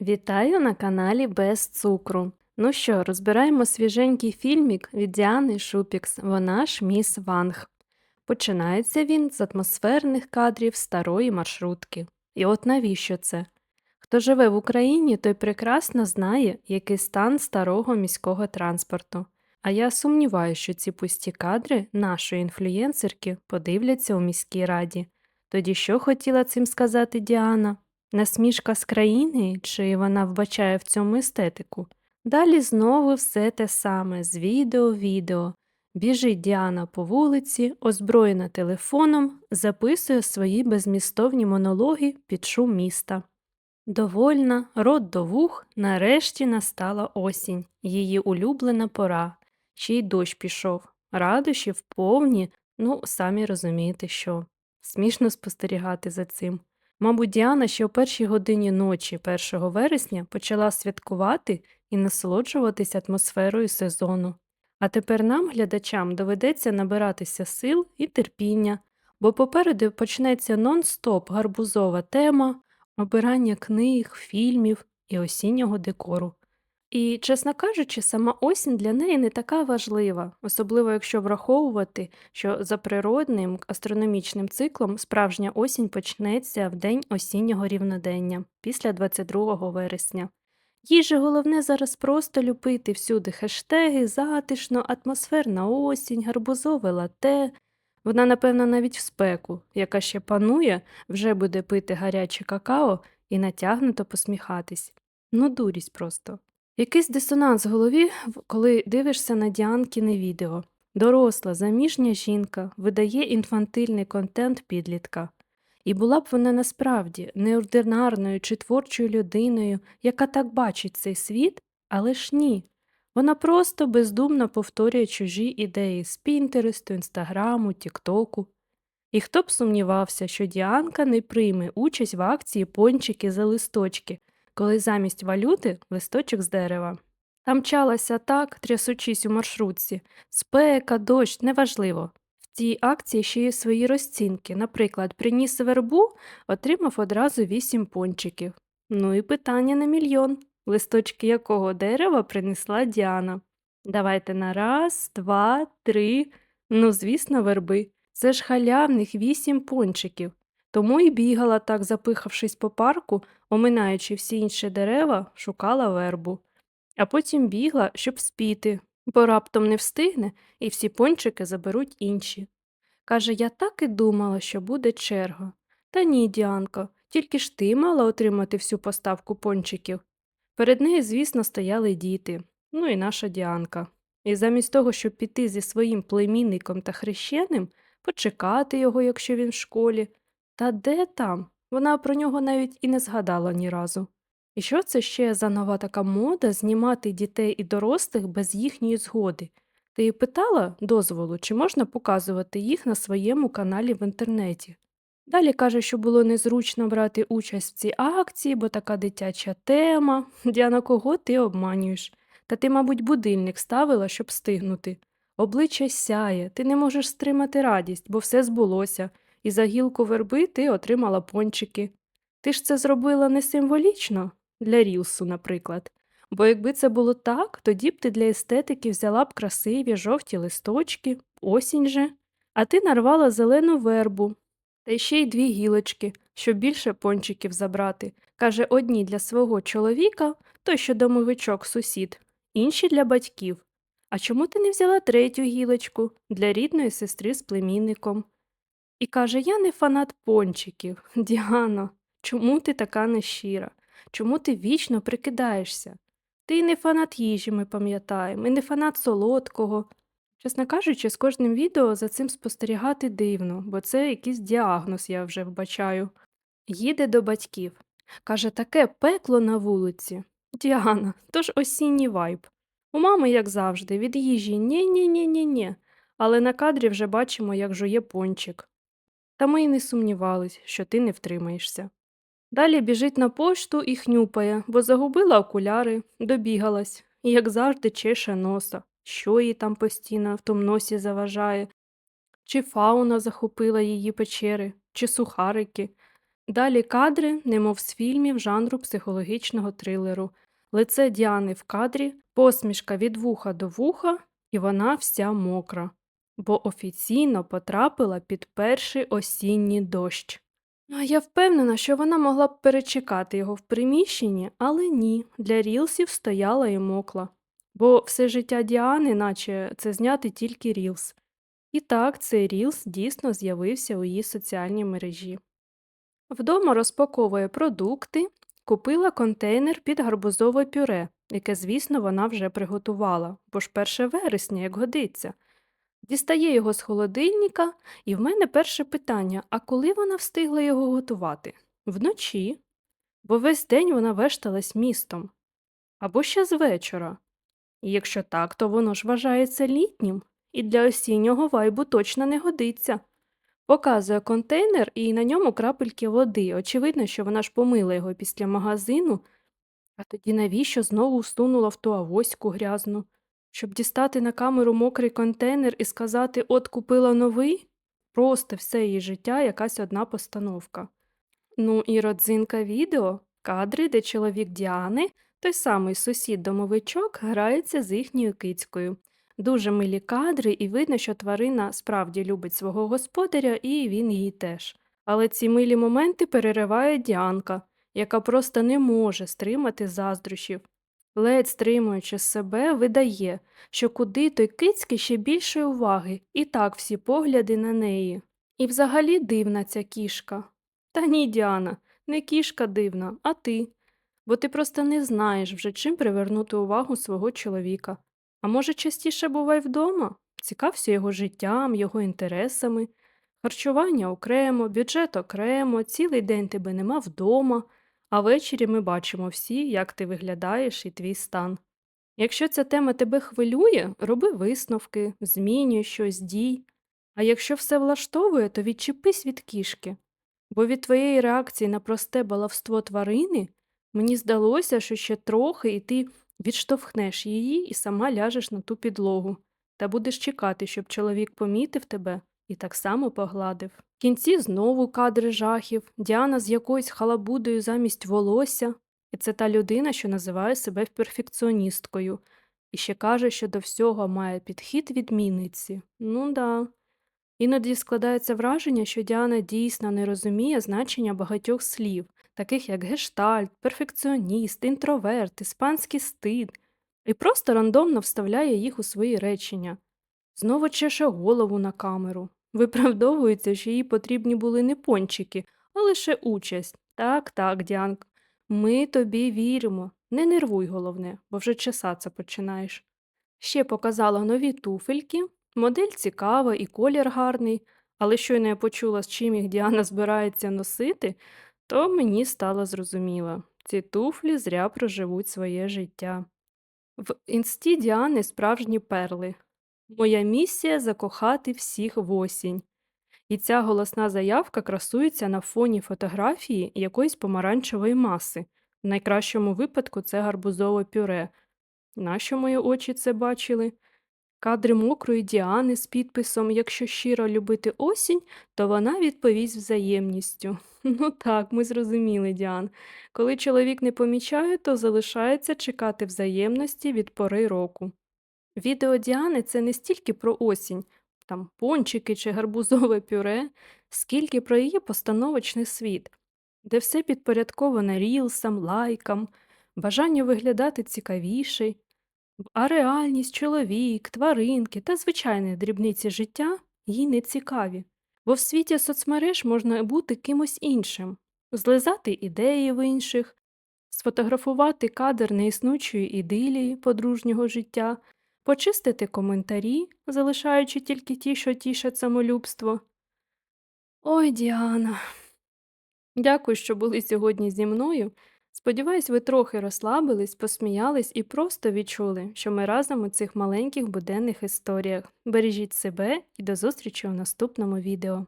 Вітаю на каналі Без цукру. Ну що, розбираємо свіженький фільмік від Діани Шупікс. Вона ж міс Ванг. Починається він з атмосферних кадрів старої маршрутки. І от навіщо це? Хто живе в Україні, той прекрасно знає, який стан старого міського транспорту. А я сумніваюся, що ці пусті кадри нашої інфлюєнсерки подивляться у міській раді. Тоді що хотіла цим сказати Діана? Насмішка з країни, чи вона вбачає в цьому естетику? Далі знову все те саме з відео відео. Біжить Діана по вулиці, озброєна телефоном, записує свої безмістовні монологи під шум міста. Довольна, рот до вух, нарешті настала осінь, її улюблена пора. Ще й дощ пішов. Радощі повні, ну, самі розумієте, що. Смішно спостерігати за цим. Мабуть, Діана ще о першій годині ночі 1 вересня почала святкувати і насолоджуватись атмосферою сезону. А тепер нам, глядачам, доведеться набиратися сил і терпіння, бо попереду почнеться нон-стоп гарбузова тема, обирання книг, фільмів і осіннього декору. І, чесно кажучи, сама осінь для неї не така важлива, особливо якщо враховувати, що за природним астрономічним циклом справжня осінь почнеться в день осіннього рівнодення після 22 вересня. Їй же головне зараз просто любити всюди хештеги, затишно, атмосферна осінь, гарбузове лате. Вона, напевно, навіть в спеку, яка ще панує, вже буде пити гаряче какао і натягнуто посміхатись. Ну, дурість просто. Якийсь дисонанс в голові, коли дивишся на Діанкіне відео. Доросла, заміжня жінка видає інфантильний контент підлітка. І була б вона насправді неординарною чи творчою людиною, яка так бачить цей світ, але ж ні. Вона просто бездумно повторює чужі ідеї з Пінтересту, Інстаграму, Тіктоку. І хто б сумнівався, що Діанка не прийме участь в акції пончики за листочки, коли замість валюти листочок з дерева. Там мчалася так, трясучись у маршрутці. Спека, дощ, неважливо. В цій акції ще є свої розцінки. Наприклад, приніс вербу, отримав одразу вісім пончиків. Ну і питання на мільйон. Листочки якого дерева принесла Діана. Давайте на раз, два, три. Ну, звісно, верби. Це ж халявних вісім пончиків. Тому і бігала так, запихавшись по парку, оминаючи всі інші дерева, шукала вербу. А потім бігла, щоб спіти, бо раптом не встигне, і всі пончики заберуть інші. Каже, я так і думала, що буде черга. Та ні, Діанко, тільки ж ти мала отримати всю поставку пончиків. Перед нею, звісно, стояли діти, ну і наша Діанка. І замість того, щоб піти зі своїм племінником та хрещеним, почекати його, якщо він в школі. Та де там? Вона про нього навіть і не згадала ні разу. І що це ще за нова така мода знімати дітей і дорослих без їхньої згоди? Ти її питала дозволу, чи можна показувати їх на своєму каналі в інтернеті? Далі каже, що було незручно брати участь в цій акції, бо така дитяча тема. Діана, кого ти обманюєш? Та ти, мабуть, будильник ставила, щоб стигнути. Обличчя сяє, ти не можеш стримати радість, бо все збулося, і за гілку верби ти отримала пончики. Ти ж це зробила не символічно для Рілсу, наприклад. Бо якби це було так, тоді б ти для естетики взяла б красиві жовті листочки, осінь же, а ти нарвала зелену вербу, та ще й дві гілочки, щоб більше пончиків забрати. Каже, одні для свого чоловіка, той, що домовичок сусід, інші для батьків. А чому ти не взяла третю гілочку для рідної сестри з племінником? І каже, я не фанат пончиків. Діано, чому ти така нещира? Чому ти вічно прикидаєшся? Ти не фанат їжі, ми пам'ятаємо, і не фанат солодкого. Чесно кажучи, з кожним відео за цим спостерігати дивно, бо це якийсь діагноз, я вже вбачаю. Їде до батьків. Каже, таке пекло на вулиці. Діана, то ж осінній вайб. У мами, як завжди, від їжі ні-ні-ні-ні-ні. Але на кадрі вже бачимо, як жує пончик. Та ми й не сумнівались, що ти не втримаєшся. Далі біжить на пошту і хнюпає, бо загубила окуляри, добігалась, і, як завжди, чеше носа, що їй там постійно в тому носі заважає, чи фауна захопила її печери, чи сухарики. Далі кадри, немов з фільмів жанру психологічного трилеру. Лице Діани в кадрі, посмішка від вуха до вуха, і вона вся мокра, бо офіційно потрапила під перший осінній дощ. А я впевнена, що вона могла б перечекати його в приміщенні, але ні, для рілсів стояла і мокла. Бо все життя Діани, наче це зняти тільки рілс. І так, цей рілс дійсно з'явився у її соціальній мережі. Вдома розпаковує продукти, купила контейнер під гарбузове пюре, яке, звісно, вона вже приготувала, бо ж 1 вересня, як годиться. Дістає його з холодильника, і в мене перше питання: а коли вона встигла його готувати? Вночі, бо весь день вона вешталась містом. Або ще з вечора. І якщо так, то воно ж вважається літнім, і для осіннього вайбу точно не годиться. Показує контейнер і на ньому крапельки води. Очевидно, що вона ж помила його після магазину, а тоді навіщо знову всунула в ту авоську грязну? Щоб дістати на камеру мокрий контейнер і сказати от купила новий? Просто все її життя якась одна постановка. Ну і родзинка відео кадри, де чоловік Діани, той самий сусід-домовичок, грається з їхньою кицькою. Дуже милі кадри, і видно, що тварина справді любить свого господаря, і він її теж. Але ці милі моменти перериває Діанка, яка просто не може стримати заздрощів. Ледь стримуючи себе, видає, що куди той кицьки ще більшої уваги, і так всі погляди на неї. І взагалі дивна ця кішка. Та ні, Діана, не кішка дивна, а ти. Бо ти просто не знаєш вже чим привернути увагу свого чоловіка. А може, частіше бувай вдома, цікався його життям, його інтересами, харчування окремо, бюджет окремо, цілий день тебе нема вдома, а ввечері ми бачимо всі, як ти виглядаєш і твій стан. Якщо ця тема тебе хвилює, роби висновки, змінюй щось, дій. А якщо все влаштовує, то відчепись від кішки. Бо від твоєї реакції на просте балавство тварини мені здалося, що ще трохи і ти відштовхнеш її і сама ляжеш на ту підлогу, та будеш чекати, щоб чоловік помітив тебе і так само погладив. В кінці знову кадри жахів, Діана з якоюсь халабудою замість волосся, і це та людина, що називає себе перфекціоністкою, і ще каже, що до всього має підхід відмінниці. Ну да. Іноді складається враження, що Діана дійсно не розуміє значення багатьох слів, таких як гештальт, перфекціоніст, інтроверт, іспанський стид, і просто рандомно вставляє їх у свої речення. Знову чеше голову на камеру. Виправдовується, що їй потрібні були не пончики, а лише участь. Так, так, Діанк, ми тобі віримо. Не нервуй головне, бо вже чесаться починаєш. Ще показала нові туфельки, модель цікава і колір гарний, але щойно я почула, з чим їх Діана збирається носити, то мені стало зрозуміло, ці туфлі зря проживуть своє життя. В інсті Діани справжні перли. Моя місія закохати всіх в осінь. І ця голосна заявка красується на фоні фотографії якоїсь помаранчевої маси. В найкращому випадку це гарбузове пюре. Нащо мої очі це бачили? Кадри мокрої Діани з підписом Якщо щиро любити осінь, то вона відповість взаємністю. Ну так, ми зрозуміли, Діан. Коли чоловік не помічає, то залишається чекати взаємності від пори року. Відео Діани це не стільки про осінь, там пончики чи гарбузове пюре, скільки про її постановочний світ, де все підпорядковане рілсам, лайкам, бажанню виглядати цікавіше, а реальність, чоловік, тваринки та звичайні дрібниці життя їй не цікаві, бо в світі соцмереж можна бути кимось іншим, злизати ідеї в інших, сфотографувати кадр неіснучої ідилії подружнього життя, почистити коментарі, залишаючи тільки ті, що тішать самолюбство. Ой, Діана. Дякую, що були сьогодні зі мною. Сподіваюсь, ви трохи розслабились, посміялись і просто відчули, що ми разом у цих маленьких буденних історіях. Бережіть себе і до зустрічі у наступному відео.